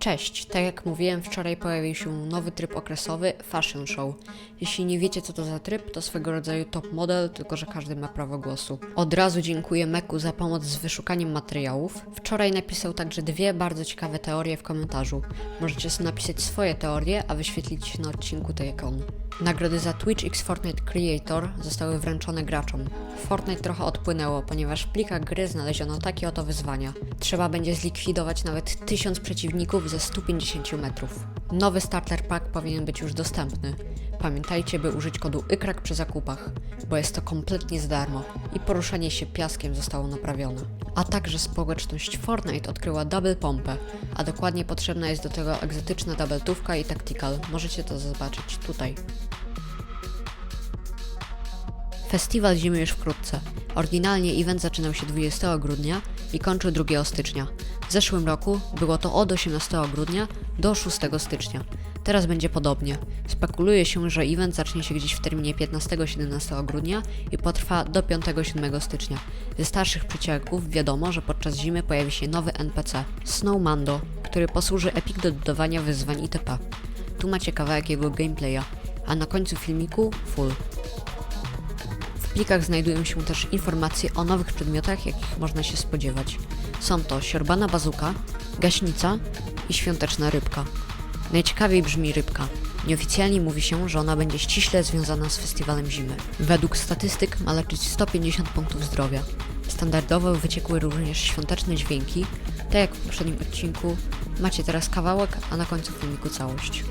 Cześć, tak jak mówiłem, wczoraj pojawił się nowy tryb okresowy Fashion Show. Jeśli nie wiecie co to za tryb, to swego rodzaju top model, tylko że każdy ma prawo głosu. Od razu dziękuję Meku za pomoc z wyszukaniem materiałów. Wczoraj napisał także dwie bardzo ciekawe teorie w komentarzu. Możecie napisać swoje teorie, a wyświetlić na odcinku tak jak on. Nagrody za Twitch X Fortnite Creator zostały wręczone graczom. Fortnite trochę odpłynęło, ponieważ w plikach gry znaleziono takie oto wyzwania. Trzeba będzie zlikwidować nawet 1000 przeciwników ze 150 metrów. Nowy starter pack powinien być już dostępny. Pamiętajcie, by użyć kodu YKRAK przy zakupach, bo jest to kompletnie za darmo i poruszanie się piaskiem zostało naprawione. A także społeczność Fortnite odkryła double pompę, a dokładnie potrzebna jest do tego egzotyczna doubletówka i tactical. Możecie to zobaczyć tutaj. Festiwal zimy już wkrótce. Oryginalnie event zaczynał się 20 grudnia i kończył 2 stycznia. W zeszłym roku było to od 18 grudnia do 6 stycznia. Teraz będzie podobnie. Spekuluje się, że event zacznie się gdzieś w terminie 15-17 grudnia i potrwa do 5-7 stycznia. Ze starszych przecieków wiadomo, że podczas zimy pojawi się nowy NPC Snowmando, który posłuży Epic do dodawania wyzwań itp. Tu macie kawałek jego gameplaya, a na końcu filmiku full. Plikach znajdują się też informacje o nowych przedmiotach, jakich można się spodziewać. Są to siorbana bazuka, gaśnica i świąteczna rybka. Najciekawiej brzmi rybka. Nieoficjalnie mówi się, że ona będzie ściśle związana z festiwalem zimy. Według statystyk ma leczyć 150 punktów zdrowia. Standardowo wyciekły również świąteczne dźwięki. Tak jak w poprzednim odcinku, macie teraz kawałek, a na końcu filmiku całość.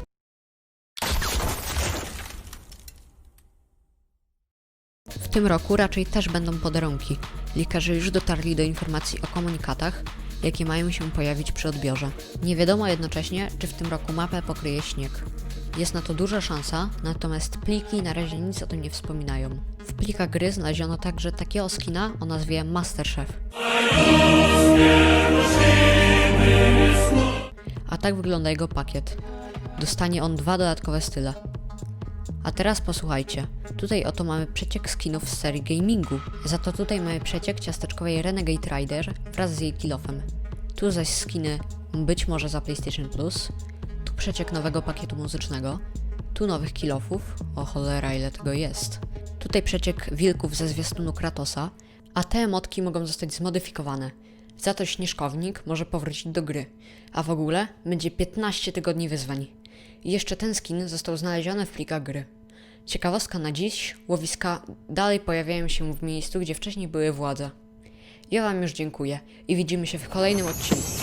W tym roku raczej też będą podarunki. Likarze już dotarli do informacji o komunikatach, jakie mają się pojawić przy odbiorze. Nie wiadomo jednocześnie, czy w tym roku mapę pokryje śnieg. Jest na to duża szansa, natomiast pliki na razie nic o tym nie wspominają. W plikach gry znaleziono także takiego skina o nazwie Masterchef. A tak wygląda jego pakiet. Dostanie on dwa dodatkowe style. A teraz posłuchajcie. Tutaj oto mamy przeciek skinów z serii gamingu. Za to tutaj mamy przeciek ciasteczkowej Renegade Rider wraz z jej kilofem. Tu zaś skiny być może za PlayStation Plus. Tu przeciek nowego pakietu muzycznego. Tu nowych kilofów. O cholera, ile tego jest. Tutaj przeciek wilków ze zwiastunu Kratosa. A te emotki mogą zostać zmodyfikowane. Za to śnieżkownik może powrócić do gry. A w ogóle będzie 15 tygodni wyzwań. Jeszcze ten skin został znaleziony w plikach gry. Ciekawostka na dziś, łowiska dalej pojawiają się w miejscu, gdzie wcześniej były władze. Ja Wam już dziękuję i widzimy się w kolejnym odcinku.